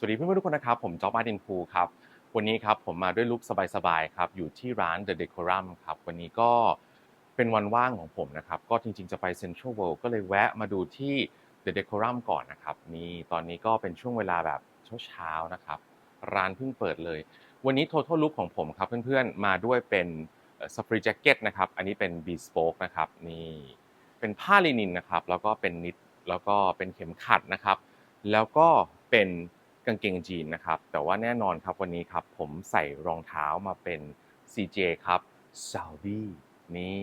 สวัสดีเพื่อนๆทุกคนนะครับ ผมจ๊อบมาดินพูครับ วันนี้ครับผมมาด้วยลุคสบายๆครับ อยู่ที่ร้าน The Decorum ครับ วันนี้ก็เป็นวันว่างของผมนะครับ ก็จริงๆ จะไป Central World ก็เลยแวะมาดูที่ The Decorum ก่อนนะครับ นี่ตอนนี้ก็เป็นช่วงเวลาแบบเช้าๆนะครับ ร้านเพิ่งเปิดเลย วันนี้ Total Look ของผมครับเพื่อนๆ มาด้วยเป็นสปรีแจ็คเก็ตนะครับ อันนี้เป็น Bespoke นะครับ นี่เป็นผ้าลินินนะครับ แล้วก็เป็นนิด แล้วก็เป็นเข็มขัดนะครับ แล้วก็เป็น กางเกงจีนนะครับ แต่ว่าแน่นอนครับวันนี้ครับผมใส่รองเท้ามาเป็น CJ ครับ s a u d i นี่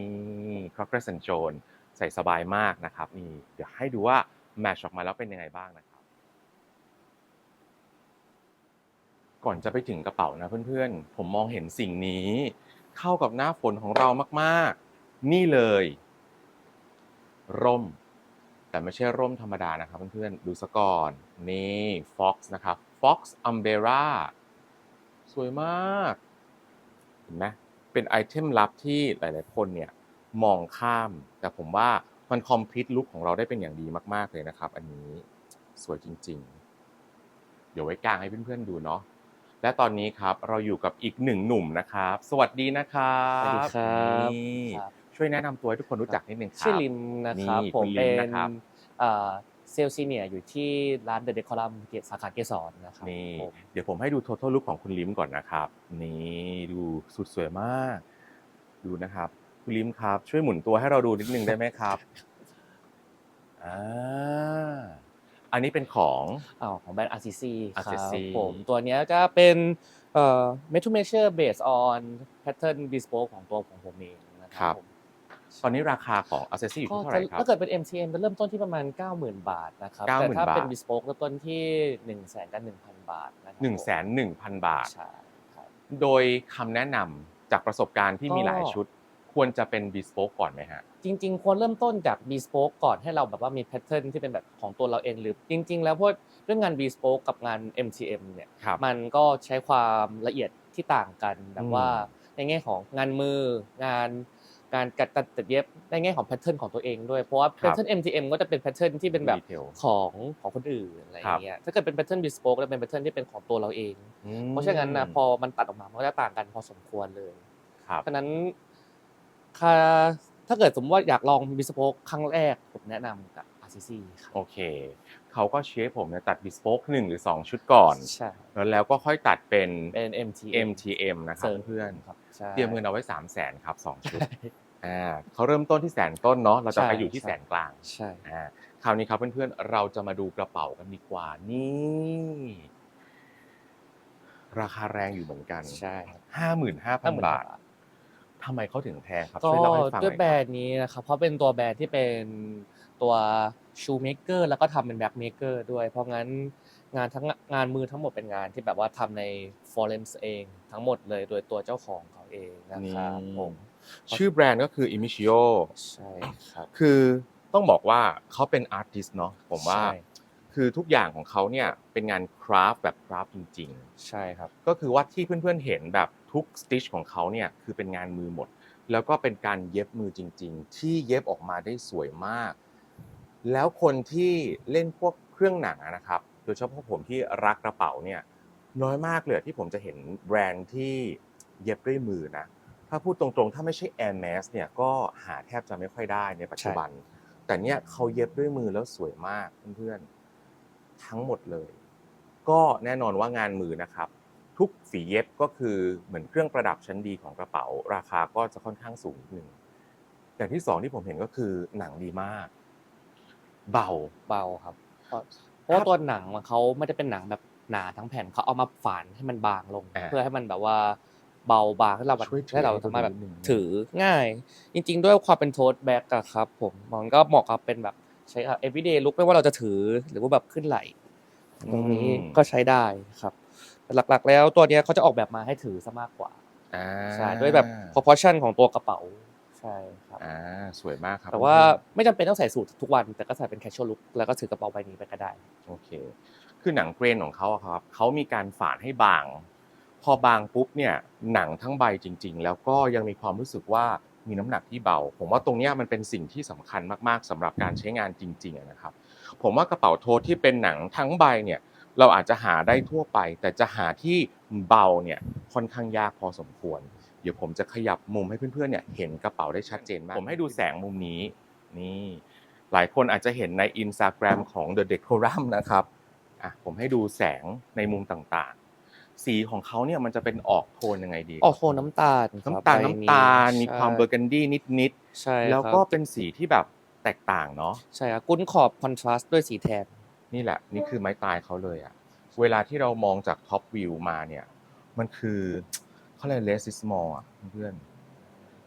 c r o c k e r s and Jones ใส่สบายมากนะครับนี่เดี๋ยวให้ดูว่าแมชออกมาแล้วเป็นยังไงบ้างนะครับ ก่อนจะไปถึงกระเป๋านะเพื่อนๆ ผมมองเห็นสิ่งนี้ เข้ากับหน้าฝนของเรามากๆ นี่เลย ร่ม แต่ไม่ใช่ร่มธรรมดานะครับเพื่อนๆ ดูสะก่อน นี่ Fox นะครับ Fox Umbrella สวยมาก เห็นไหมเป็นไอเทมลับที่หลายๆ คนเนี่ยมองข้าม แต่ผมว่ามันคอมพลีทลุคของเราได้เป็นอย่างดีมากๆเลยนะครับ อันนี้สวยจริงๆ เดี๋ยวไว้กลางให้เพื่อนๆดูเนาะและตอนนี้ครับเราอยู่กับอีกหนึ่งหนุ่มนะครับ สวัสดีนะครับสวัสดีครับนี่ครับ ช่วยแนะนำตัวให้ทุกคนรู้จักนิดนึงครับ ชื่อลิมนะครับ นี่ผคุมณลิมเป็นนะครับเอ่อเซลล์ซีเนียร์อยู่ที่ร้านเดอะเดคอลัมเกตสาขาเกสรนะครับนี่ ผมเดี๋ยวผมให้ดู total look ของคุณลิมก่อนนะครับ นี่ดูสุดสวยมาก ดูนะครับ คุณลิมครับ ช่วยหมุนตัวให้เราดูนิดนึงได้ไหมครับอ่าอันนี้เป็นของอ้าวของแบรนด์ RCC ครับ RCC ผมตัวเนี้ยก็เป็นเอ่อ made to measure based on pattern bespoke ของตัวของผมเองนะคครัรับบ ผม ตอนนี้ราคาของ accessory อยู่ก็ที่เท่าไหร่ครับ ถ้าเกิดเป็น MTM จะเริ่มต้นที่ประมาณ 90,000 บาทนะครับ90,000แต่ถ้าเป็น บาท bespoke เริ่มต้นที่1 0 0 0 0 0กับ1,000 บาทนะครับหนึ่งแสนหนึ่งพันบาท ใช่ครับ โดยคำแนะนำจากประสบการณ์ที่มีหลายก็ชุด ควรจะเป็น bespoke ก่อนไหมฮะ จริงๆ ควรเริ่มต้นจาก bespoke ก่อนให้เราแบบว่ามีแพทเทิร์นที่เป็นแบบของตัวเราเองหรือจริง ๆ แล้วพวกเรื่องงาน bespoke กับงาน MTM เนี่ย ครับ มันก็ใช้ความละเอียดที่ต่างกันแบอืบมว่าในแง่ของงานมืองาน การกัดตัดตัดเย็บในแง่ของแพทเทิร์นของตัวเองด้วย เพราะว่าแพทเทิร์น MTM ก็จะเป็นแพทเทิร์นที่เป็นแบบ Detail ของของคนอื่นอะไรอย่างเงี้ย ถ้าเกิดเป็นแพทเทิร์น bespoke จะเป็นแพทเทิร์นที่เป็นของตัวเราเองอืมเพราะฉะนั้นนะพอมันตัดออกมา มันก็จะต่างกันพอสมควรเลยครับฉะนั้นถ้าถ้าเกิดสมมติว่าอยากลองบิสโปกครั้งแรกผมแนะนำกับ RCC ครับโอเคเขาก็เชฟผมเนี่ยตัด bespoke หนึ่งหรือสองชุดก่อนใช่แล้วแล้วก็ค่อยตัดเป็นเป็น MT MTM นะคเสรับริมเพื่อนครับใช่เตรียมเงินเอาไว้3 0 0แสนครับสองชุด อ่าเขาเริ่มต้นที่แสนต้นเนาะเราจะไปอยู่ที่แสนกลางใช่อ่าคราวนี้ครับเพื่อนๆเราจะมาดูกระเป๋ากันดีกว่านี่ ราคาแรงอยู่เหมือนกันใช่ครับห้าหมื่นห้าพันบาททำไมเขาถึงแพงครับก็ช่วยเล่าให้ฟังหด้น่วยอยแบรครับนด์นี้นะครับเพราะเป็นตัวแบรนด์ที่เป็นตัวชูเมเกอร์แล้วก็ทำเป็นแบ็คเมเกอร์ด้วย เพราะงั้นงานทั้งงานมือทั้งหมดเป็นงานที่แบบว่าทำในฟอร์เรนซ์เองทั้งหมดเลยโดยตัวเจ้าของเขาเองนะครับผม ชื่อแบรนด์ก็คือ Imishio ใช่ครับคือต้องบอกว่าเขาเป็นอาร์ติสเนาะผมว่าใช่คือทุกอย่างของเขาเนี่ยเป็นงานคราฟต์แบบคราฟต์จริง ๆ ใช่ครับ ก็คือว่าที่เพื่อนๆเห็นแบบทุกสติชของเขาเนี่ยคือเป็นงานมือหมด แล้วก็เป็นการเย็บมือจริง ๆ ที่เย็บออกมาได้สวยมาก แล้วคนที่เล่นพวกเครื่องหนังอะนะครับ โดยเฉพาะผมที่รักกระเป๋าเนี่ยน้อยมากเลยที่ผมจะเห็นแบรนด์ที่เย็บด้วยมือนะถ้าพูดตรงๆ ถ้าไม่ใช่ Air Max เนี่ยก็หาแทบจะไม่ค่อยได้ในปัจจุบัน แต่เนี่ยเขาเย็บด้วยมือแล้วสวยมากเพื่อนๆทั้งหมดเลย ก็แน่นอนว่างานมือนะครับ ทุกฝีเย็บก็คือเหมือนเครื่องประดับชั้นดีของกระเป๋า ราคาก็จะค่อนข้างสูงนิดนึงอย่างที่สองที่ผมเห็นก็คือหนังดีมาก เบาเบาครับเพราะเพราะว่าตัวหนังมันเขาไม่ได้เป็นหนังแบบหนาทั้งแผ่นเขาเอามาฝานให้มันบางลงอ่าเพื่อให้มันแบบว่า เบาบางให้เราแบบช่วยถือให้เราให้ดูสามารถแบบนิดนึงถือง่าย จริง ๆ ด้วยความเป็นโทสแบ็กอะครับ ผมมันก็เหมาะกับเป็นแบบใช้ everyday look ไม่ว่าเราจะถือหรือว่าแบบขึ้นไหลตรงนี้ก็ใช้ได้ครับแต่หลักๆ แล้วตัวเนี้ยเขาจะออกแบบมาให้ถือซะมากกว่าอ่าใช่ด้วยแบบ proportion ของตัวกระเป๋าใช่ครับอ่าสวยมากครับ แต่ว่าไม่จำเป็นต้องใส่สูททุกวัน แต่ก็ใส่เป็น casual look แล้วก็ถือกระเป๋าใบนี้ไปก็ได้ โอเค คือหนังเกรนของเขาอะครับเขามีการฝานให้บาง พอบางปุ๊บเนี่ยหนังทั้งใบจริง ๆ แล้วก็ยังมีความรู้สึกว่ามีน้ำหนักที่เบา ผมว่าตรงนี้มันเป็นสิ่งที่สำคัญมากๆสำหรับการใช้งานจริงๆนะครับ ผมว่ากระเป๋าโทษที่เป็นหนังทั้งใบเนี่ยเราอาจจะหาได้ทั่วไป แต่จะหาที่เบาเนี่ยค่อนข้างยากพอสมควร เดี๋ยวผมจะขยับมุมให้เพื่อนๆเนี่ยเห็นกระเป๋าได้ชัดเจนมาก ผมให้ดูแสงมุมนี้นี่หลายคนอาจจะเห็นใน Instagram ของ The Decorum นะครับอะผมให้ดูแสงในมุมต่างๆ สีของเขาเนี่ยมันจะเป็นออกโทนยังไงดีออกโทนน้ำตาลครับน้ำตาลใบน้ำตาล มีใช่ความเบอร์กันดี้นิดใช่ๆครับแล้วก็เป็นสีที่แบบแตกต่างเนาะ ใช่ครับกุ้นขอบคอนทราสต์ด้วยสีแทน นี่แหละนี่คือไม้ตายเขาเลยอะเวลาที่เรามองจากท็อปวิวมาเนี่ย มันคือเขาเรียกเลสซิสมอลอะเพื่อน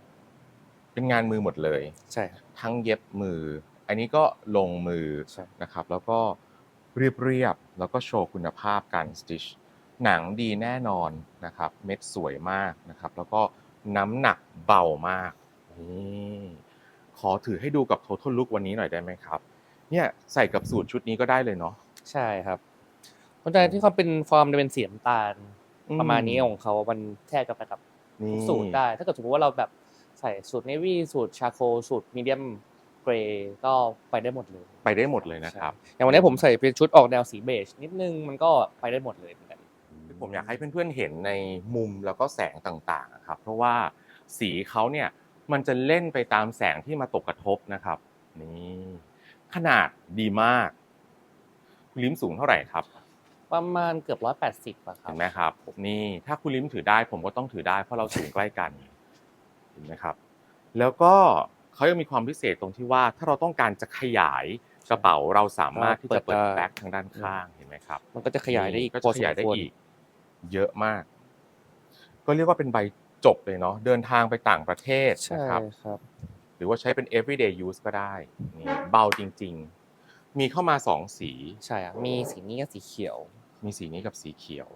ๆเป็นงานมือหมดเลย ใช่ครับ ทั้งเย็บมือ อันนี้ก็ลงมือใช่ นะครับ แล้วก็เรียบเรียบๆแล้วก็โชว์คุณภาพการสติช หนังดีแน่นอนนะครับ เม็ดสวยมากนะครับ แล้วก็น้ำหนักเบามากนี่ขอถือให้ดูกับ total look วันนี้หน่อยได้ไหมครับ เนี่ยใส่กับสูตรชุดนี้ก็ได้เลยเนาะใช่ครับคนใจที่เขาเป็นฟอร์มจะเป็นสีน้ำตาลประมาณนี้ของเขามันแทกกันไปกับนี่ทุกสูตรได้ ถ้าเกิดสมมติว่าเราแบบใส่สูตรเนวี่สูตรชาโคสูตรมีเดียมเกรย์ก็ไปได้หมดเลย ไปได้หมดเลยนะครับใช่อย่างวันนี้ผมใส่เป็นชุดออกแนวสีเบจนิดนึงมันก็ไปได้หมดเลยเหมือนกัน ผมอยากให้เพื่อนๆเห็นในมุมแล้วก็แสงต่างๆอะครับ เพราะว่าสีเขาเนี่ยมันจะเล่นไปตามแสงที่มาตกกระทบนะครับนี่ขนาดดีมากคุณลิ้มสูงเท่าไหร่ครับ ประมาณเกือบร้อยแปดสิบอะครับเห็นไหมครับนี่ถ้าคุณลิ้มถือได้ผมก็ต้องถือได้เพราะเราสูงใกล้กันเห็นไหมครับ แล้วก็เขายังมีความพิเศษตรงที่ว่าถ้าเราต้องการจะขยายกระเป๋าเราสามารถที่จะเปิดแบ็คทางด้านข้างเห็นไหมครับ มันก็จะขยายได้อีกก็พอจะสขมยายได้ควรอีก เยอะมาก ก็เรียกว่าเป็นใบจบเลยเนาะเดินทางไปต่างประเทศใช่นะครับ ครับ หรือว่าใช้เป็น everyday use ก็ได้นี่เบาจริง ๆ มีเข้ามาสองสี ใช่อะมีสีนี้กับสีเขียว มีสีนี้กับสีเขียว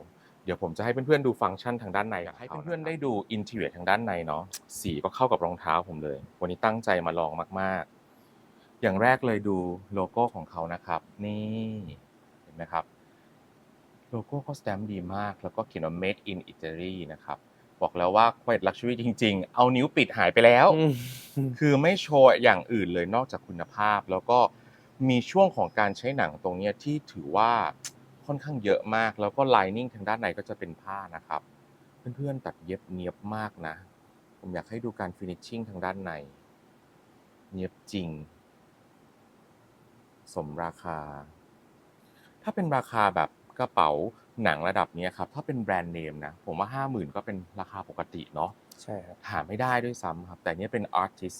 เดี๋ยวผมจะให้เพื่อนๆดูฟังก์ชันทางด้านในให้เพื่อนๆได้ดูอินทีเรียทางด้านในเนาะสีก็เข้ากับรองเท้าผมเลย วันนี้ตั้งใจมาลองมาก ๆ อย่างแรกเลยดูโลโก้ของเขานะครับ นี่เห็นไหมครับ โลโก้เขาสแตมป์ดีมาก แล้วก็เขียนว่า made in Italy นะครับ บอกแล้วว่า quite luxury จริง ๆ เอานิ้วปิดหายไปแล้วอืมคือไม่โชว์อย่างอื่นเลยนอกจากคุณภาพ แล้วก็มีช่วงของการใช้หนังตรงเนี้ยที่ถือว่าค่อนข้างเยอะมาก แล้วก็ไลนิ่งทางด้านในก็จะเป็นผ้านะครับ เพื่อนๆตัดเย็บเนียบมากนะ ผมอยากให้ดูการฟินิชชิ่งทางด้านใน เนียบจริง สมราคา ถ้าเป็นราคาแบบ กระเป๋าหนังระดับเนี้ยครับถ้าเป็นแบรนด์เนมนะผมว่าห้าหมื่นก็เป็นราคาปกติเนาะใช่ครับหาไม่ได้ด้วยซ้ำครับ แต่เนี้ยเป็นอาร์ติส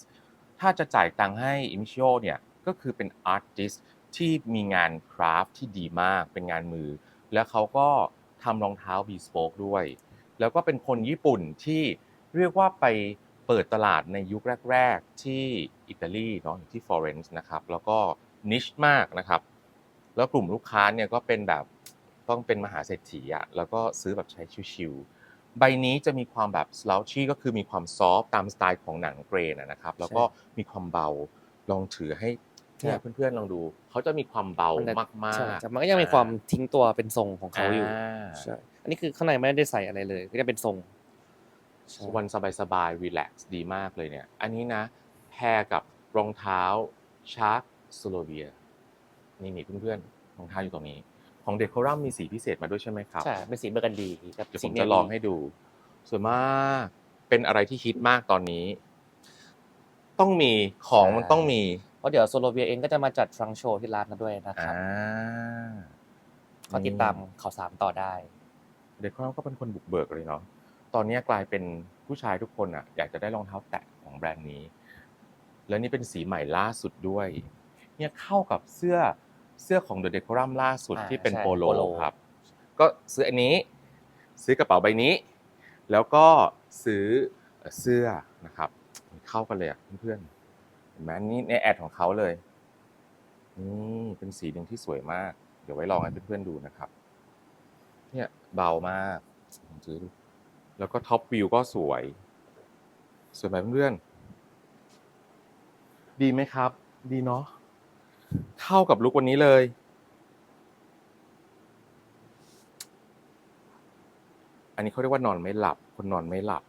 ถ้าจะจ่ายตังค์ให้อิมิชิโอเนี่ยก็คือเป็นอาร์ติสที่มีงานคราฟที่ดีมากเป็นงานมือ แล้วเขาก็ทำรองเท้าบีสโปกด้วย แล้วก็เป็นคนญี่ปุ่นที่เรียกว่าไปเปิดตลาดในยุคแรก ๆ ที่อิตาลีเนาะอยู่ที่ฟลอเรนซ์นะครับแล้วก็นิชมากนะครับ แล้วกลุ่มลูกค้าเนี่ยก็เป็นแบบ ต้องเป็นมหาเศรษฐีอะแล้วก็ซื้อแบบใช้ชิวๆใบนี้จะมีความแบบ slouchy ก็คือมีความซอฟตามสไตล์ของหนังเกรนอะนะครับ แล้วก็มีความเบาลองถือให้เนี่ยเพื่อนๆลองดู เขาจะมีความเบามากใช่ๆแต่มันก็ยังมีความทิ้งตัวเป็นทรงของเขาอยู่าใช่อันนี้คือข้างในไม่ได้ใส่อะไรเลย ก็จะเป็นทรงใช่วันสบายๆรีแลกซ์ดีมากเลยเนี่ย อันนี้นะแพรกับรองเท้าชาร์กสโลเวียนี่นี่เพื่อนๆรองเท้าอยู่ตรงนี้ ของเดคอรัมมีสีพิเศษมาด้วยใช่ไหมครับใช่เป็นสีเบอร์กันดีกับเดี๋ยวผสีมเนจะวี่ลองให้ดูสวยมากเป็นอะไรที่ฮิตมากตอนนี้ ต้องมีของมันต้องมีเพราะเดี๋ยวโซโลเวียเองก็จะมาจัดฟรังโชว์ที่ร้านกันด้วยนะคอ่ารับก็ติดตามข่าวสารต่อได้เดคอรัมก็เป็นคนบุกเบิกเลยเนาะตอนนี้กลายเป็นผู้ชายทุกคนอะอยากจะได้รองเท้าแตะของแบรนด์นี้ แล้วนี่เป็นสีใหม่ล่าสุดด้วย เนี่ยเข้ากับเสื้อ เสื้อของ The Decorum ล่าสุดอ่าที่เป็นใช่โปโลโปโล ครับ ก็ซื้ออันนี้ ซื้อกระเป๋าใบนี้ แล้วก็ซื้อเสื้อนะครับ เข้ากันเลยอะเพื่อนๆเห็นไหมนี่ในแอดของเขาเลยนี่เป็นสีหนึ่งที่สวยมาก เดี๋ยวไว้ลองให้เพื่อนๆดูนะครับ เนี่ยเบามากลองซื้อดูแล้วก็ท็อปวิวก็สวย สวยไหมเพื่อนๆดีไหมครับ ดีเนาะ เข้ากับลุควันนี้เลย อันนี้เขาเรียกว่านอนไม่หลับ คนนอนไม่หลับ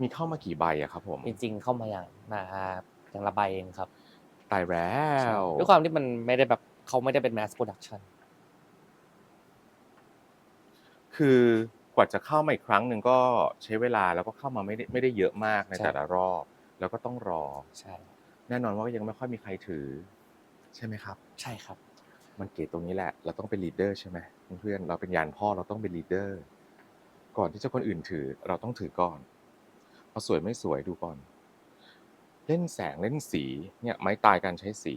มีเข้ามากี่ใบอะครับผม จริงๆเข้ามาอย่างมาอย่างละใบเองครับตายแล้วด้วยความที่มันไม่ได้แบบเขาไม่ได้เป็น mass production คือกว่าจะเข้ามาอีกครั้งหนึ่งก็ใช้เวลาแล้วก็เข้ามาไม่ได้ไม่ได้เยอะมากในใช่แต่ละรอบ แล้วก็ต้องรอใช่ แน่นอนว่าก็ยังไม่ค่อยมีใครถือ ใช่ไหมครับ ใช่ครับ มันเก๋ตรงนี้แหละ เราต้องเป็นลีดเดอร์ใช่ไหมเพื่อนๆเราเป็นยานพ่อเราต้องเป็นลีดเดอร์ก่อนที่จะคนอื่นถือ เราต้องถือก่อนพอสวยไม่สวยดูก่อน เล่นแสงเล่นสีเนี่ยไม้ตายการใช้สี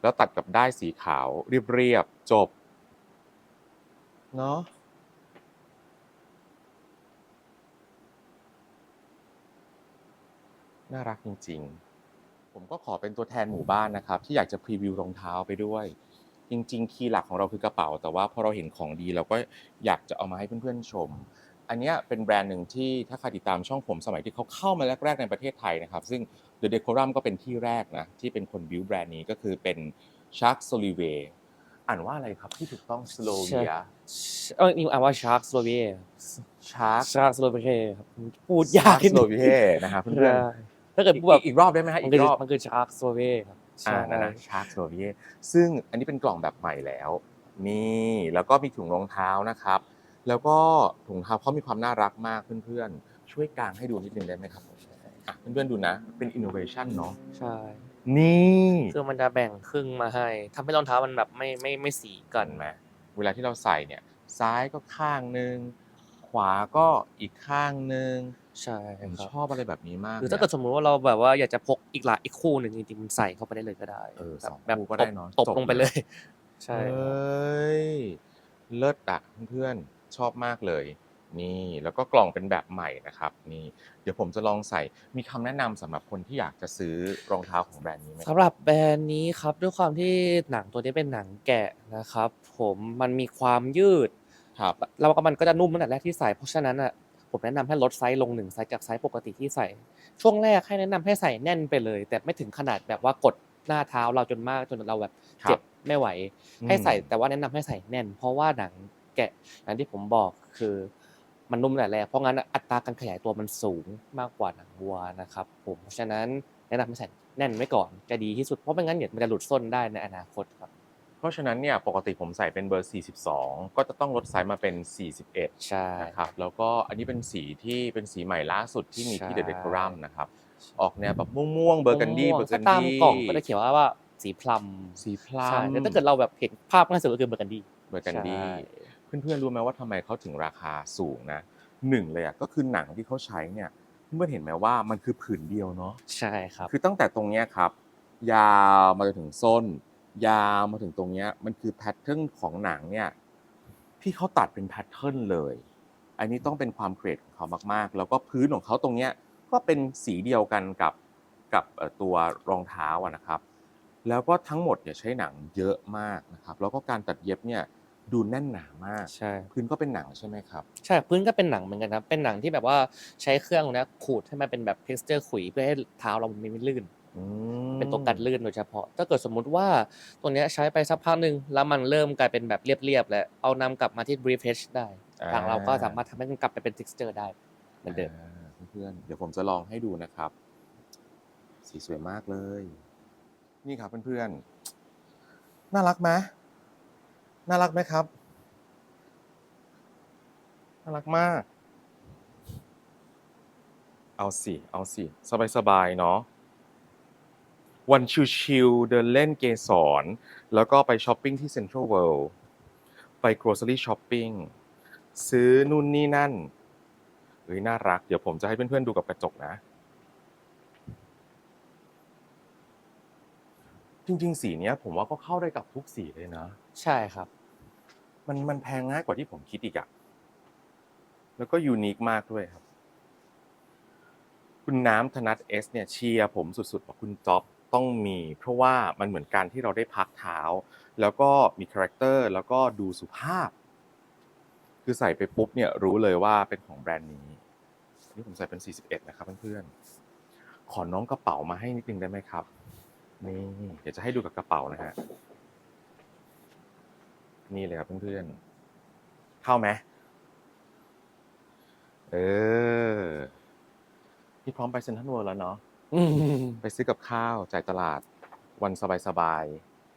แล้วตัดกับได้ายสีขาว เรียบๆจบเนาะน่ารักจริง ๆ ผมก็ขอเป็นตัวแทนหมู่บ้านนะครับ ที่อยากจะพรีวิวรองเท้าไปด้วย จริง ๆ คีย์หลักของเราคือกระเป๋า แต่ว่าพอเราเห็นของดีเราก็อยากจะเอามาให้เพื่อนๆชม อันเนี้ยเป็นแบรนด์หนึ่งที่ถ้าใครติดตามช่องผมสมัยที่เขาเข้ามาแรกๆในประเทศไทยนะครับ ซึ่ง The Decorum ก็เป็นที่แรกนะที่เป็นคนบิวแบรนด์นี้ก็คือเป็น Shark s o l i v e อ่านว่าอะไรครับที่ถูกต้อง Slovia เออนี่อ่านว่า Shark s l o v a k Shark Shark s l o v a k ครับพูดยาก Shark Slovia นะครับเพื่อน ถ้าเกิดๆพูดแบบอีกรอบได้ไหมฮะมันอีคืกอรอบมันคือ Shark s l o v a k ครับอ่าใช่นะนะ Shark Slovia ซึ่งอันนี้เป็นกล่องแบบใหม่แล้ว นี่แล้วก็มีถุงรองเท้านะครับ แล้วก็ถุงเท้าเขามีความน่ารักมากเพื่อนๆ ช่วยกางให้ดูนิดนึงได้ไหมครับผมอะเพื่อนๆดูนะ เป็น innovation เนาะใช่นี่คือมันจะแบ่งครึ่งมาให้ทำให้รองเท้ามันแบบไม่ไม่ไม่สีกักันนไหมเวลาที่เราใส่เนี่ย ซ้ายก็ข้างหนึ่งข วาก็อีกข้างหนึ่งใช่ผมครับชอบอะไรแบบนี้มากหรือถ้าเกิดสมมุติว่าเราแบบว่าอยากจะพกอีกหลายอีกคู่หนึ่งจริงๆมันใส่เข้าไปได้เลยก็ได้เออแบบสองแบบคู่ก็ได้เนาะตบจบลงไปเลย ใช่เอ้ยเลิศอะเพื่อนๆชอบมากเลย นี่แล้วก็กล่องเป็นแบบใหม่นะครับ นี่ เดี๋ยวผมจะลองใส่มีคำแนะนำสำหรับคนที่อยากจะซื้อรองเท้าของแบรนด์นี้ไหมสำหรับแบรนด์นี้ครับด้วยความที่หนังตัวนี้เป็นหนังแกะนะครับ ผมมันมีความยืด ครับแล้วก็มันก็จะนุ่มตั้งแต่แรกที่ใส่เพราะฉะนั้นอะผมแนะนำให้ลดไซส์ลงหนึ่งไซส์จากไซส์ปกติที่ใส่ ช่วงแรกให้แนะนำให้ใส่แน่นไปเลย แต่ไม่ถึงขนาดแบบว่ากดหน้าเท้าเราจนมากจนเราแบบเจ็บไม่ไหว ให้ใส่แต่ว่าแนะนำให้ใส่แน่น เพราะว่าหนังแกะอย่างที่ผมบอกคือมันนุ่มแต่แรกเพราะงั้นอัตราการขยายตัวมันสูงมากกว่าหนังวัวนะครับผมเพราะฉะนั้นแนะนำให้ใส่แน่นไว้ก่อนจะดีที่สุดเพราะไม่งั้นเดี๋ยวมันจะหลุดส้นได้ในอนาคตครับเพ ราะฉะนั้นเนี่ยปกติผมใส่เป็นเบอร์ 42 ก็จะต้องลดไซส์มาเป็น 41ใช่นะครับแล้วก็อันนี้เป็นสีที่เป็นสีใหม่ล่าสุดที่มีที่ใช่เดอะเดคอรัมนะครับออกแนวแบบม่วงๆเบอร์กันดี้เบอร์กันถ้าตามดี้กล่องก็จะเขียนว่าว่าสีพลัมสีพลัใช่มแต่ถ้าเกิดเราแบบเห็นภาพง่ายสุดก็คือเบอร์กันดี้เบอร์กันดี้ใช่เพื่อนๆรู้ไหมว่าทำไมเขาถึงราคาสูงนะหนึ่งเลยอะก็คือหนังที่เขาใช้เนี่ยเพื่อนๆเห็นไหมว่ามันคือผืนเดียวเนาะใช่ครับ คือตั้งแต่ตรงเนี้ยครับ ยาวมาจนถึงส้น ยาวมาถึงตรงเนี้ยมันคือแพทเทิร์นของหนังเนี่ยที่เขาตัดเป็นแพทเทิร์นเลย อันนี้ต้องเป็นความเกรดของเขามากๆ แล้วก็พื้นของเขาตรงเนี้ยก็เป็นสีเดียวกันกับกับเอ่อตัวรองเท้าอะนะครับ แล้วก็ทั้งหมดเนี่ยใช้หนังเยอะมากนะครับ แล้วก็การตัดเย็บเนี่ยดูแน่นหนามากใช่พื้นก็เป็นหนังใช่ไหมครับใช่พื้นก็เป็นหนังเหมือนกันครับเป็นหนังที่แบบว่าใช้เครื่องเนี้ยขูดให้มันเป็นแบบ texture ขุยเพื่อให้เท้าเรามันไม่ลื่น อืมเป็นตัวกันลื่นโดยเฉพาะ ถ้าเกิดสมมุติว่าตัวเนี้ยใช้ไปสักพักหนึ่งแล้วมันเริ่มกลายเป็นแบบเรียบๆแล้วเอานำกลับมาที่ brief edge ได้ทางเราก็สามารถทำให้มันกลับไปเป็น texture ได้เหมือนเดิม อ่าเพื่อนๆเดี๋ยวผมจะลองให้ดูนะครับ สีสวยมากเลย นี่ครับเพื่อนๆ น่ารักไหมน่ารักไหมครับ น่ารักมาก เอาสิ เอาสิ สบายๆ เนาะ วันชิวๆเดินเล่นเกสรแล้วก็ไปช้อปปิ้งที่เซ็นทรัลเวิลด์ไป grocery shopping ซื้อนู่นนี่นั่นเฮ้ยน่ารัก เดี๋ยวผมจะให้เพื่อนๆดูกับกระจกนะ จริงๆ สีเนี้ย ผมว่าก็เข้าได้กับทุกสีเลยนะ ใช่ครับ มันมันแพงง่ายกว่าที่ผมคิดอีกอะแล้วก็ยูนิคมากด้วยครับ คุณน้ำธนัทเอสเนี่ยเชียร์ผมสุดๆบอกคุณจ๊อบ ต้องมี เพราะว่ามันเหมือนการที่เราได้พักเท้า แล้วก็มีคาแรคเตอร์แล้วก็ดูสุภาพ คือใส่ไปปุ๊บเนี่ยรู้เลยว่าเป็นของแบรนด์นี้นนี่ผมใส่เป็น 41 นะครับเพื่อนๆ ขอน้องกระเป๋ามาให้นิดนึงได้ไหมครับ นี่เดี๋ยวจะให้ดูกับกระเป๋านะฮะ นี่เลยครับเพื่อนๆ เข้าไหมเออ พี่พร้อมไปเซ็นทรัลเวิลด์แล้วเนาะ อืมไปซื้อกับข้าวจ่ายตลาด วันสบาย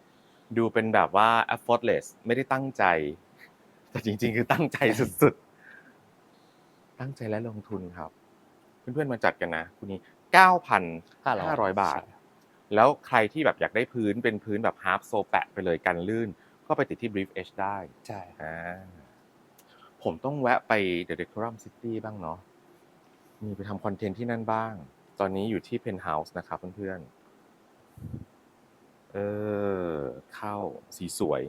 ๆดูเป็นแบบว่า effortless ไม่ได้ตั้งใจ แต่จริง ๆ คือตั้งใจสุดตั้งใจและลงทุนครับ เพื่อนๆมาจัดกันนะคุณนี้เก้าพันห้าร้อยบาทใช่แล้วใครที่แบบอยากได้พื้นเป็นพื้นแบบฮาร์ฟโซแปะไปเลยกันลื่น ก็ไปติดที่ Brief Edge ได้ใช่อ่าผมต้องแวะไป The Decorum City บ้างเนาะมีไปทำคอนเทนต์ที่นั่นบ้าง ตอนนี้อยู่ที่ Penthouse นะครับเพื่อนๆ เออ เข้าสีสวย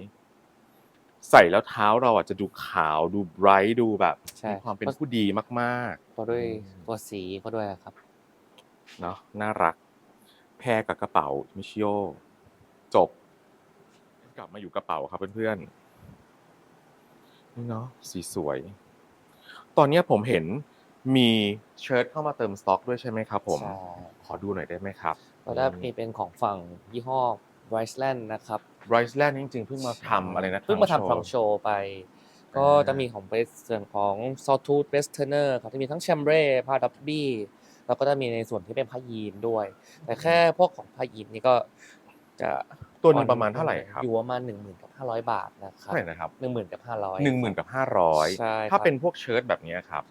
ใส่แล้วเท้าเราอะจะดูขาวดูไบรท์ดูแบบใช่ มีความเป็นผู้ดีมากเพราะด้วยอืมตัวสีเขาด้วยครับ ๆ เนาะน่ารัก แพรกับกระเป๋ามิชิโอจบ กลับมาอยู่กระเป๋าครับเพื่อนๆนี่เนาะสีสวย ตอนเนี้ยผมเห็น มีเชิ้ตเข้ามาเติมสต็อกด้วยใช่ไหมครับผม ใช่ขอดูหน่อยได้ไหมครับก็ได้มีเป็นของฝั่งยี่ห้อ r i c e l a n d นะครับไรซ์แลนด์จริงๆเพิ่งมาทำอะไรนะเพิ่งมาทำโชฟังว์โชว์ไป ก็อ่าจะมีของเป็นส่วนของ Sawtooth Westerner ครับที่มีทั้งแชมเบร่ผ้าดับบี้แล้วก็จะมีในส่วนที่เป็นผ้ายีนด้วย แต่แค่พวกของผ้ายีนนี่ก็จะตัวหนึงประมาณเท่าไหร่ครับอยู่ประมาณหนึ่งหมื่นกับห้าร้อยบาทนะครัเท่าไหร่นะครับหนึ่งหมื่นกับห้าร้อยหนึ่งหมื่นกับห้าร้อยใช่ครับถ้าเป็นพวกเชิ้ตแบบเนี้ยครับ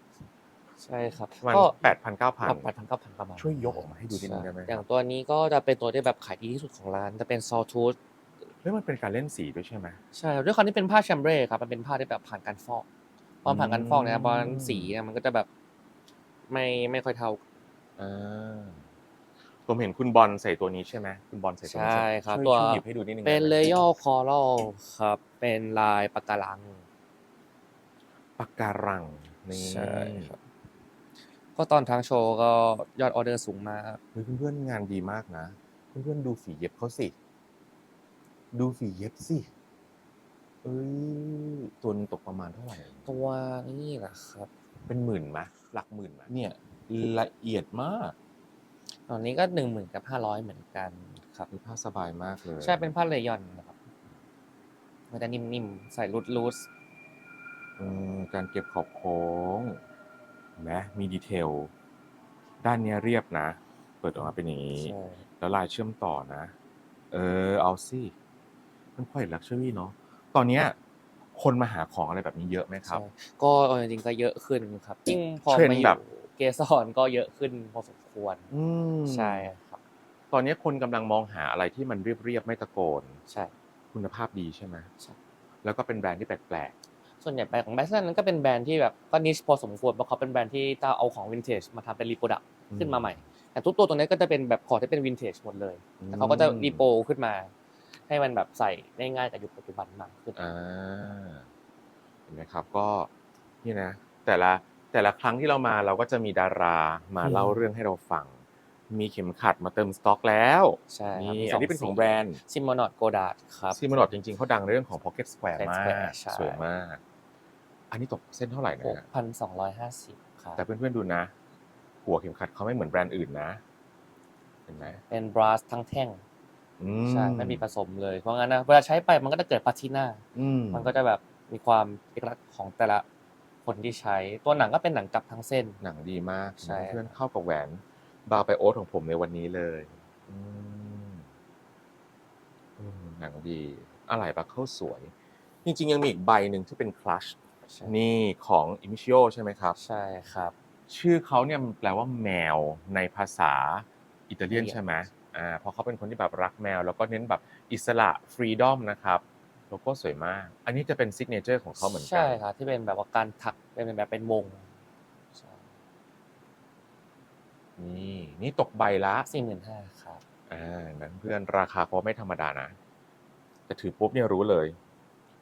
ใช่ครับประมาณก็แปดพันเก้าพันแปดพันเก้าพันประมาณช่วยยกออกมาให้ดูนิดนึงได้ไหมอย่างตัวนี้ก็จะเป็นตัวที่แบบขายดีที่สุดของร้านจะเป็น Sawtooth เฮ้ยมันเป็นการเล่นสีด้วยใช่ไหมใช่ครับด้วยความที่เป็นผ้าแชมเบร่ครับมันเป็นผ้าที่แบบผ่านการฟอกพอผ่านการฟอกเนี่ยอืมบอลสีเนี่ยมันก็จะแบบไม่ไม่ค่อยเท่าอ่าผมเห็นคุณบอลใส่ตัวนี้ใช่ไหมคุณบอลใส่ตัวนี้ใช่ครับช่วยตัวช่วยหยิบให้ดูนิดนึงเป็นได้ไหมเลเยอร์คอรัลครับ เป็นลายปะการังปากการังนี่ใช่ครับ ก็ตอนทางโชว์ก็ยอดออเดอร์สูงมาก เฮ้ยเพื่อนๆงานดีมากนะ เพื่อนๆดูฝีเย็บเขาสิ ดูฝีเย็บสิเอ้ยตัวนึงตกประมาณเท่าไหร่ ตัวนี้แหละครับ เป็นหมื่นไหมหลักหมื่นไหมเนี่ยละเอียดมาก ตอนนี้ก็หนึ่งหมื่นกับห้าร้อยเหมือนกันครับคือผ้าสบายมากเลยใช่เป็นผ้าเลยอนนะครับมันจะนิ่มๆ ใส่รูดรูสเออการเก็บขอบโค้งเห็ นไหมมีดีเทล ด้านเนี้ยเรียบนะ เปิดออกมาเป็นอย่างนี้ ใช่แล้วลายเชื่อมต่อนะ เออ เอาสิมันค่อยลักชัวรี่เนาะตอนเนี้ยคนมาหาของอะไรแบบนี้เยอะไหมครับ ใช่ก็เอาจริงๆก็เยอะขึ้นครับยิ่งพอเทรนด์มาอแบยู่บเกสรก็เยอะขึ้นพอสมควรอืมใช่ครับตอนเนี้ยคนกำลังมองหาอะไรที่มันเรียบๆไม่ตะโกน ใช่ คุณภาพดีใช่ไหมใช่ แล้วก็เป็นแบรนด์ที่แปลก ส่วนใหญ่แบรนด์ของแบสซันนั้นก็เป็นแบรนด์ที่แบบก็นิชพอสมควรเพราะเขาเป็นแบรนด์ที่จะเอาของวินเทจมาทำเป็นรีโปรดักๆขึ้นมาใหม่ แต่ทุกตัวตรงนี้ก็จะเป็นแบบของที่เป็นวินเทจหมดเลยแต่เขาก็จะรีโปรขึ้นมา ให้มันแบบใส่ได้ง่ายกับยุคปัจจุบันมากขึ้นอ่าเห็นไหมครับก็นี่นะ แต่ละแต่ละครั้งที่เรามาเราก็จะมีดารามาอืมเล่าเรื่องให้เราฟัง มีเข็มขัดมาเติมสต็อกแล้วใช่ครับนี่มีสอันนี้เป็นของแบรนด์ซิมอนอตโกดาดครับซีมานอดจริงๆเขาดังในเรื่องของ Pocket Square Pocket มา Square กใช่สวยมาก อันนี้ตกเส้นเท่าไหร่หนะกพันสองร้อยห้าสิบครับแต่เพื่อนๆดูนะ หัวเข็มขัดเขาไม่เหมือนแบรนด์อื่นนะ เห็นไหมเป็นบรัสทั้งแท่งอืใช่ไม่มีผสมเลยเพราะงั้นนะเวลาใช้ไปมันก็จะเกิดพาทิน่า อืมมันก็จะแบบมีความเอกลักษณ์ของแต่ละคนที่ใช้ ตัวหนังก็เป็นหนังกลับทั้งเส้น หนังดีมากใช่ เพื่อนๆเข้ากับแหวนบาร์ไปโอ๊ตของผมในวันนี้เลยอืมอืมหนังดี อะไรบัคเคิลสวย จริงๆยังมีอีกใบหนึ่งที่เป็นคลัชใช่ นี่ของ i m i c i o ใช่ไหมครับ ใช่ครับ ชื่อเขาเนี่ยมันแปลว่าแมวในภาษาอิตาเลียนอิตาเลียนใช่ไหมอ่าเพราะเขาเป็นคนที่แบบรักแมว แล้วก็เน้นแบบอิสระฟรีดอมนะครับโลโก้สวยมาก อันนี้จะเป็นซิกเนเจอร์ของเขาเหมือนกัใช่ครับที่เป็นแบบว่าการถักเป็นแบบเป็นวงนี่นี่ตกใบละสี่หมื่นห้าครับอ่านั้นเพื่อนราคาเขาไม่ธรรมดานะ แต่ถือปุ๊บเนี่ยรู้เลย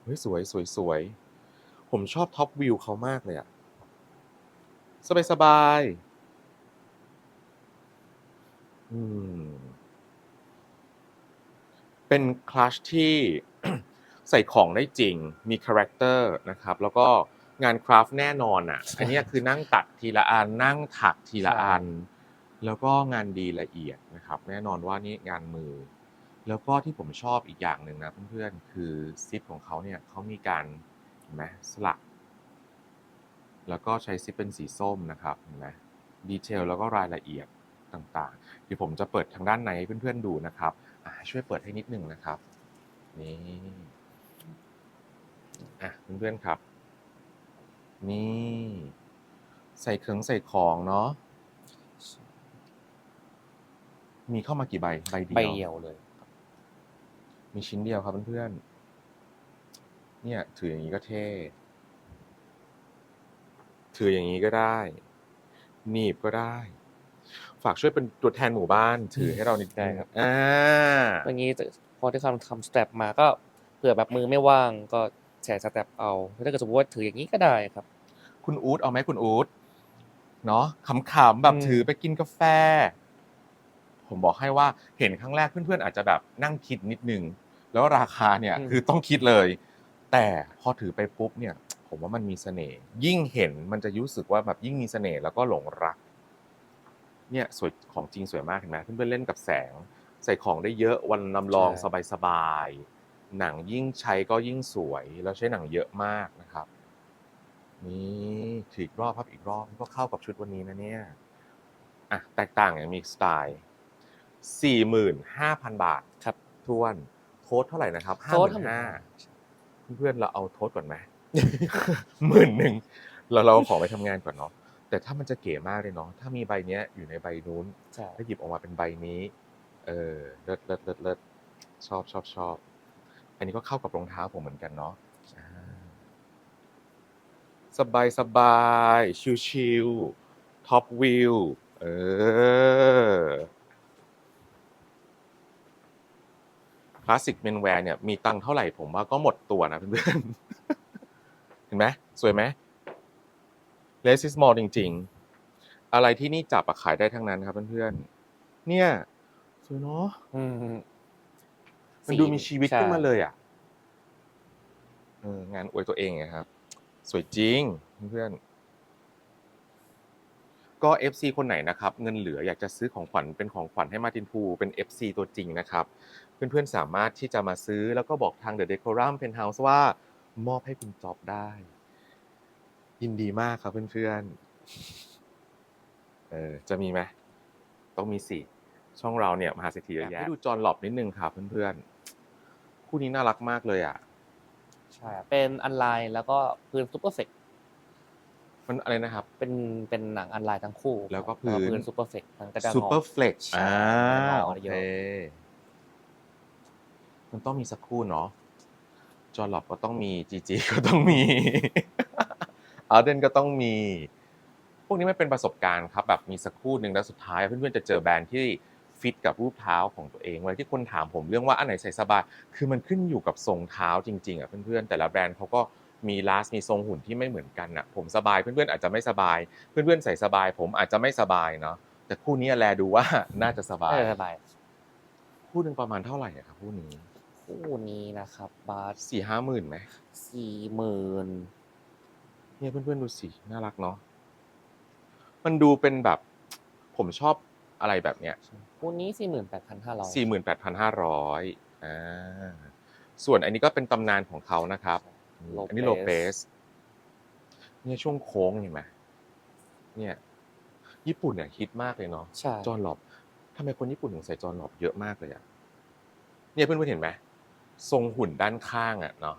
เฮ้ยสวยสวยสวย ผมชอบท็อปวิวเขามากเลยอะสบายสบายอืม เป็นคลัชที่ใส่ของได้จริง มีคาแรคเตอร์นะครับ แล้วก็งานคราฟต์แน่นอนอะ อันเนี้ยคือนั่งตัดทีละอันนั่งถักทีละอัน แล้วก็งานดีละเอียดนะครับ แน่นอนว่านี่งานมือ แล้วก็ที่ผมชอบอีกอย่างหนึ่งนะเพื่อนๆ คือซิปของเขาเนี่ยเขามีการเห็น ไหมสลัก แล้วก็ใช้ซิปเป็นสีส้มนะครับเห็นไหมดีเทลแล้วก็รายละเอียดต่างๆเดี๋ยวผมจะเปิดทางด้านในให้เพื่อนๆดูนะครับอ่าช่วยเปิดให้นิดนึงนะครับ นี่อะเพื่อนๆครับ นี่ ใส่เครื่องใส่ของเนาะมีเข้ามากี่ใบใบเดียวใบเดียวเลย มีชิ้นเดียวครับเพื่อนๆ เนี่ย ถืออย่างนี้ก็เท่ ถืออย่างนี้ก็ได้ หนีบก็ได้ ฝากช่วยเป็นตัวแทนหมู่บ้าน ถือให้เรานิดได้นึงครับ อ่าอย่างนี้พอที่คำทำสเต็ปมาก็เผื่อแบบมือไม่ว่างก็แชร์สเต็ปเอาถ้าเกิดสมมติว่าถืออย่างนี้ก็ได้ครับ คุณอู๊ดเอาไหมคุณอู๊ดเนาะขำๆแบบอืมถือไปกินกาแฟ ผมบอกให้ว่าเห็นครั้งแรกเพื่อนๆอาจจะแบบนั่งคิดนิดนึง แล้วราคาเนี่ยคือต้องคิดเลย แต่พอถือไปปุ๊บเนี่ย ผมว่ามันมีเสน่ห์ยิ่งเห็นมันจะรู้สึกว่าแบบยิ่งมีเสน่ห์แล้วก็หลงรัก เนี่ยสวยของจริงสวยมากเห็นไหมเพื่อนๆเล่นกับแสง ใส่ของได้เยอะวันนำลองใช่สบายๆหนังยิ่งใช้ก็ยิ่งสวยแล้วใช้หนังเยอะมากนะครับนี่ถืออีกรอบครับอีกรอบก็เข้ากับชุดวันนี้นะเนี่ยอะแตกต่างอย่างมีสไตล์สี่หมื่นห้าพันบาทครับทวนโทษเท่าไหร่นะครับห้าโทหษมื่นทำห้า เพื่อนๆเราเอาโทษก่อนไหมหมื่นหนึ่งเราเราเอาของไปทำงานก่อนเนาะแต่ถ้ามันจะเก๋มากเลยเนาะถ้ามีใบเนี้ยอยู่ในใบนู้นใช่ถ้าหยิบออกมาเป็นใบนี้ เออเลิศเลิศเลิศเลิศชอบชอบชอบอันนี้ก็เข้ากับรองเท้าผมเหมือนกันเนาะอ่าสบายสบายชิวชิวท็อปวิวเออ คลาสสิกเมนแวร์เนี่ยมีตังค์เท่าไหร่ผมว่าก็หมดตัวนะเพื่อนๆ เห็นไหมสวยไหมเลสิสมอลจริง ๆ อะไรที่นี่จับอะขายได้ทั้งนั้นครับเพื่อนๆ เนี่ย สวยเนาะอืมมันดูมีชีวิตขึ้นมาใช่เลยอะเอองานอวยตัวเองไงครับ สวยจริงเพื่อนๆก็ FC คนไหนนะครับ เงินเหลืออยากจะซื้อของขวัญเป็นของขวัญให้มาตินพูเป็น FC ตัวจริงนะครับ เพื่อนๆสามารถที่จะมาซื้อแล้วก็บอกทาง The Decorum Penthouse ว่ามอบให้คุณจอบได้ ยินดีมากครับเพื่อนๆเออจะมีไหมต้องมีสิช่องเราเนี่ยมหาเศรษฐีเยอะแยะให้ดูจอห์นหลอบนิดนึงครับเพื่อนๆคู่นี้น่ารักมากเลยอะใช่เป็นอันไลน์แล้วก็พื้นซูเปอร์เฟกมันอะไรนะครับ เป็นเป็นหนังอันไลน์ทั้งคู่ แล้วก็พื้นพื้นซูเปอร์เฟกมันก็จะซูเปอร์เฟล็กใช่อ่ามันงอโอเยเคอะ มันต้องมีสักคู่เนาะจอห์นหลอบก็ต้องมีจีจีก็ต้องมีอาร์เดนก็ต้องมี พวกนี้มันเป็นประสบการณ์ครับแบบมีสักคู่หนึ่งแล้วสุดท้ายเพื่อนๆจะเจอแบรนด์ที่ฟิตกับรูปเท้าของตัวเองเวลาที่คนถามผมเรื่องว่าอันไหนใส่สบายคือมันขึ้นอยู่กับทรงเท้าจริงๆอะเพื่อนๆแต่ละแบรนด์เขาก็มีลาสมีทรงหุ่นที่ไม่เหมือนกันอะผมสบายเพื่อนๆอาจจะไม่สบาย เพื่อนๆใส่สบาย ผมอาจจะไม่สบายเนาะแต่คู่นี้แลดูว่าน่าจะสบายเออสบาย คู่หนึ่งประมาณเท่าไหร่อะครับคู่นี้ คู่นี้นะครับบาทสี่ห้าหมื่นไหมสี่หมื่นเนี่ยเพื่อนๆดูสิน่ารักเนาะมันดูเป็นแบบผมชอบอะไรแบบเนี้ยคู่นี้สี่หมื่นแปดพันห้าร้อยสี่หมื่นแปดพันห้าร้อยอ่าส่วนอันนี้ก็เป็นตำนานของเขานะครับ อันนี้โลเปสเนี่ยช่วงโค้งเห็นไหมเนี่ย ญี่ปุ่นเนี่ยฮิตมากเลยเนาะใช่จอห์นหลอบทำไมคนญี่ปุ่นถึงใส่จอห์นหลอบเยอะมากเลยอะเนี่ยเพื่อนๆเห็นไหม ทรงหุ่นด้านข้างอะเนาะ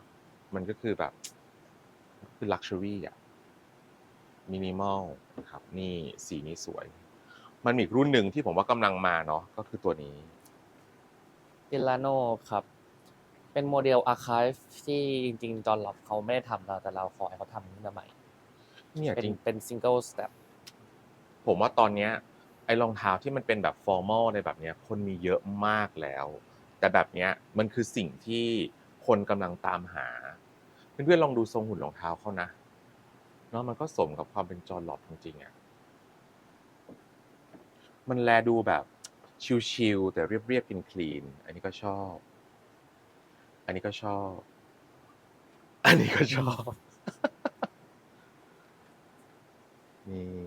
มันก็คือแบบคือลักชัวรี่อะมินิมอลนะครับ นี่สีนี้สวย มันมีอีกรุ่นหนึ่งที่ผมว่ากำลังมาเนาะก็คือตัวนี้ติลาโนครับ เป็นโมเดลอาร์ค v ฟที่จริงๆจอห์นล็อบเขาไม่ได้ทำเราแต่เราขอให้เขาทำขึ้นมาใหม่เนี่ยเป็นจริงเป็นซิงเกิลสเต็ปผมว่าตอนเนี้ยไอ้รองเท้าที่มันเป็นแบบฟอร์มอลในแบบเนี้ยคนมีเยอะมากแล้ว แต่แบบเนี้ยมันคือสิ่งที่คนกำลังตามหา เพื่อนๆลองดูทรงหุ่นรองเท้าเขานะเนาะมันก็สมกับความเป็นจอร์หลอบจริงๆอะมันแลดูแบบชิลๆแต่เรียบๆกินคลีนอันนี้ก็ชอบ อันนี้ก็ชอบ อันนี้ก็ชอบนี่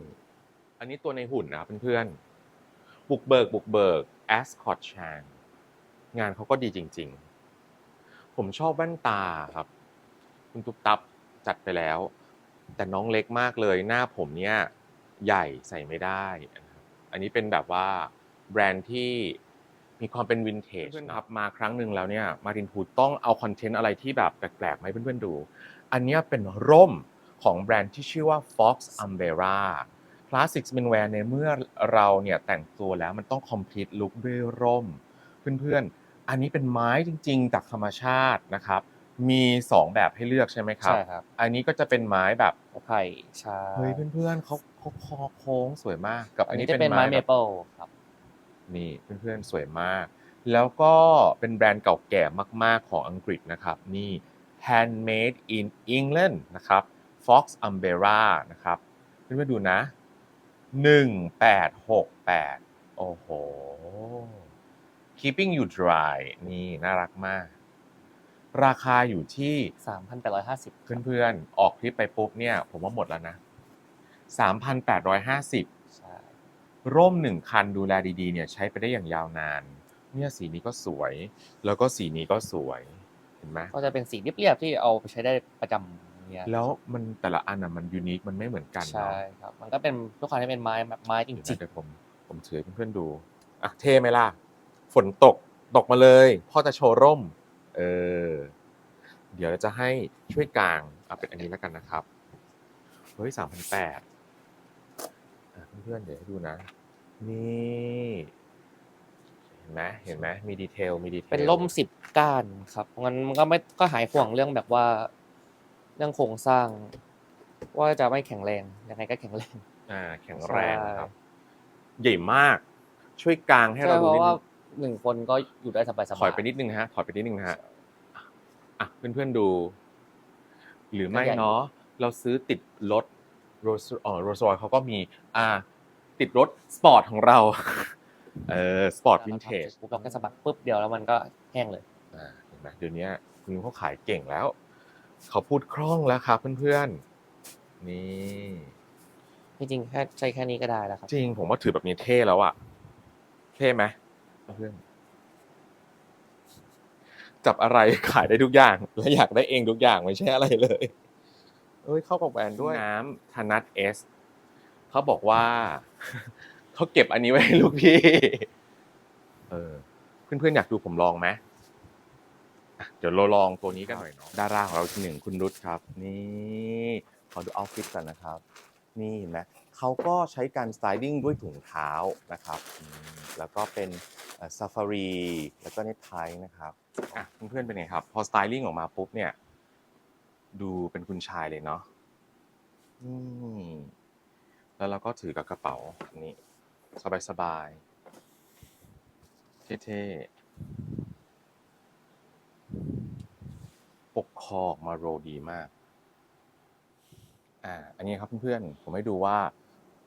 อันนี้ตัวในหุ่นนะเพื่อนๆบุกเบิกบุกเบิก Ascot c h a n งานเขาก็ดีจริง ๆ ผมชอบแว่นตาครับ คุณตุ๊บตับจัดไปแล้ว แต่น้องเล็กมากเลยหน้าผมเนี่ยใหญ่ใส่ไม่ได้นะครับอันนี้เป็นแบบว่าแบรนด์ที่มีความเป็นวินเทจนะครับมาครั้งหนึ่งแล้วเนี่ยมารินพูดต้องเอาคอนเทนต์อะไรที่แบบแปลกๆมาให้เพื่อนๆดู อันเนี้ยเป็นร่มของแบรนด์ที่ชื่อว่า Fox Umbrella Classic Menswear ในเมื่อเราเนี่ยแต่งตัวแล้วมันต้อง complete look ด้วยร่ม เพื่อนๆ อันนี้เป็นไม้จริง ๆ จากธรรมชาตินะครับ มี 2 แบบให้เลือกใช่ไหมครับ ใช่ครับ อันนี้ก็จะเป็นไม้แบบไผ่ใช่เฮ้ยเพื่อนๆเขาเขาคอโค้งสวยมากกับอัอันนนี้นี้จะเป็นไม้เมแบบเปิลครับนี่เพื่อนๆสวยมาก แล้วก็เป็นแบรนด์เก่าแก่มากๆของอังกฤษนะครับ นี่ handmade in England นะครับ Fox Umbrella นะครับเพื่อนๆดูนะ 1868 โอ้โห keeping you dry นี่น่ารักมาก ราคาอยู่ที่ 3,850 เพื่อนๆ ออกคลิปไปปุ๊บเนี่ย ผมว่าหมดแล้วนะ 3,850ใช่ร่มหนึ่งคันดูแลดีๆ เนี่ยใช้ไปได้อย่างยาวนาน เนี่ยสีนี้ก็สวย แล้วก็สีนี้ก็สวย เห็นไหมก็จะเป็นสีเรียบๆ ที่เอาไปใช้ได้ประจำเนี่ยแล้วมันแต่ละอันอะมันยูนิค มันไม่เหมือนกันใช่เนาะครับ มันก็เป็นทุกครั้งที่เป็นไม้แบบไม้จเดี๋ยวรินะงเดี๋ยวผมผมถือให้เพื่อนๆดูอะเท่ไหมล่ะ ฝนตกตกมาเลย พ่อจะโชว์ร่ม เออ เดี๋ยวเราจะให้ช่วยกางเอาเป็นอันนี้แล้วกันนะครับ เฮ้ยสามพันแปดเพื่อนๆเดี๋ยวให้ดูนะ นี่เห็นไหมเห็นไหมมีดีเทลมีดีเทลๆเป็นร่มสิบก้านครับเพราะงั้นมันก็ไม่ก็หายห่วงเรื่องแบบว่า เรื่องโครงสร้าง ว่าจะไม่แข็งแรงยังไงก็แข็งแรง อ่า แข็งแรงนะครับใช่ใหญ่มาก ช่วยกางให้ใช่เราเพดูราะนิดว่านึง หนึ่งคนก็อยู่ได้สบายๆถอยไปนิดนึงนะฮะถอยไปนิดนึงนะฮะอะเพื่อนๆดู หรือไม่เนาะเราซื้อติดรถโรสเอ่อโรสรอยเขาก็มี อ่า ติดรถสปอร์ตของเรา เออสปอร์ตวินเทจปุ๊บเราแค่สะบัดปุ๊บเดียวแล้วมันก็แห้งเลยอ่าเห็นไหมเดี๋ยวนี้คุณลุงเขาขายเก่งแล้ว เขาพูดคล่องแล้วครับเพื่อนๆ นี่จริงๆแค่ใช้แค่นี้ก็ได้แล้วครับ จริงผมว่าถือแบบนี้เท่แล้วอะเท่ไหม เพื่อนจับอะไรขายได้ทุกอย่าง และอยากได้เองทุกอย่างไม่ใช่อะไรเลย เอ้ยเข้ากับแบรนด์ด้วยน้ำธนัทเอสเขาบอกว่าเขาเก็บอันนี้ไว้ให้ลูกพี่ เออ เพื่อนๆอยากดูผมลองไหมอะเดี๋ยวเราลองตัวนี้กันหน่อยเนาะดาราของเราทีหนึ่งคุณรุตครับ นี่ ขอดูเอาฟิตก่อนนะครับ นี่เห็นไหม เขาก็ใช้การสไตลิ่งด้วยถุงเท้านะครับอืมแล้วก็เป็นซาฟารีแล้วก็เนทไทนะครับอะเพื่อนๆเป็นไงครับ พอสไตลิ่งออกมาปุ๊บเนี่ย ดูเป็นคุณชายเลยเนาะอืมแล้วเราก็ถือกับกระเป๋านี่สบายๆเท่ๆปกคอออกมาโรลดีมาก อ่า อันนี้ครับเพื่อนๆ ผมให้ดูว่า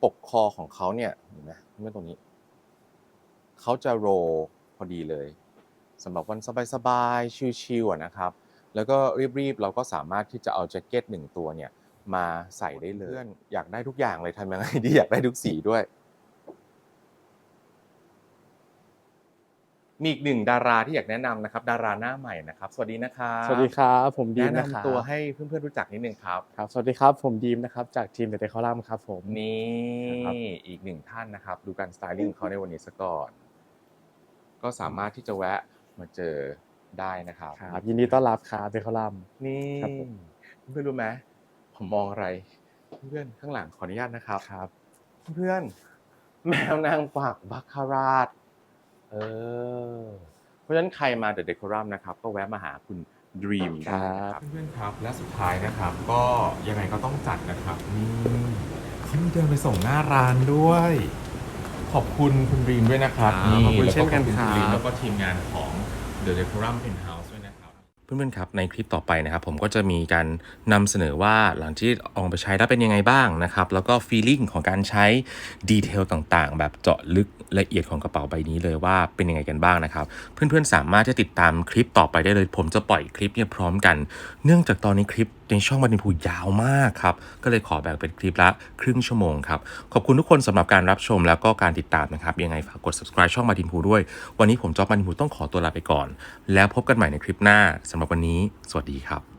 ปกคอของเขาเนี่ยเห็นไหมเมื่อตรงนี้ เขาจะโรพอดีเลยสำหรับวันสบายๆชิลๆนะครับ แล้วก็รีบๆ เราก็สามารถที่จะเอาแจ็คเก็ตหนึ่งตัวเนี่ยมาใส่ได้เลยเพื่อนอยากได้ทุกอย่างเลยทำยังไงดีอยากได้ทุกสีด้วย มีอีกหนึ่งดาราที่อยากแนะนำนะครับ ดาราหน้าใหม่นะครับ สวัสดีนะครับสวัสดีครับผมดีมแนะนะครับนำตัวให้เพื่อนๆรู้จักนิดนึงครับ ครับ สวัสดีครับผมดีมนะครับจากทีมเดอะเดคอลัมครับผมนี่ครับอีกหนึ่งท่านนะครับ ดูการสไตลิ่งของเขาในวันนี้ซะก่อน ก็สามารถที่จะแวะมาเจอได้นะครับครับยินดีต้อนรับครับเดคอลัมนี่ครับผมเพื่อนรู้ไหมผมมองอะไร เพื่อนข้างหลังขออนุญาตนะครับครับ เพื่อนแมวนางกวักบัคคาราด เออ เพราะฉะนั้นใครมาเดอะเดคอรัมนะครับ ก็แวะมาหาคุณดรีมได้นะครับ เพื่อนๆครับ และสุดท้ายนะครับ ก็ยังไงก็ต้องจัดนะครับนี่เขามีเดินไปส่งหน้าร้านด้วย ขอบคุณคุณดรีมด้วยนะครับครับขอบคุณเช่นกันแล้วครับณดรีมแล้วก็ทีมงานของ The Decorum Penthouse ด้วยนะครับ เพื่อนๆครับในคลิปต่อไปนะครับผมก็จะมีการนำเสนอว่าหลังที่ออกไปใช้แล้วเป็นยังไงบ้างนะครับแล้วก็ฟีลลิ่งของการใช้ดีเทลต่างๆ แบบเจาะลึกละเอียดของกระเป๋าใบนี้เลยว่าเป็นยังไงกันบ้างนะครับ เพื่อนๆสามารถจะติดตามคลิปต่อไปได้เลย ผมจะปล่อยคลิปเนี่ยพร้อมกัน เนื่องจากตอนนี้คลิปในช่องบันทิพูยาวมากครับก็เลยขอแบ่งเป็นคลิปละครึ่งชั่วโมงครับขอบคุณทุกคนสำหรับการรับชมแล้วก็การติดตามนะครับยังไงฝากกด subscribe ช่องมาทินพูด้วย วันนี้ผมจอบมาทินพูต้องขอตัวลาไปก่อน แล้วพบกันใหม่ในคลิปหน้าสำหรับวันนี้ สวัสดีครับ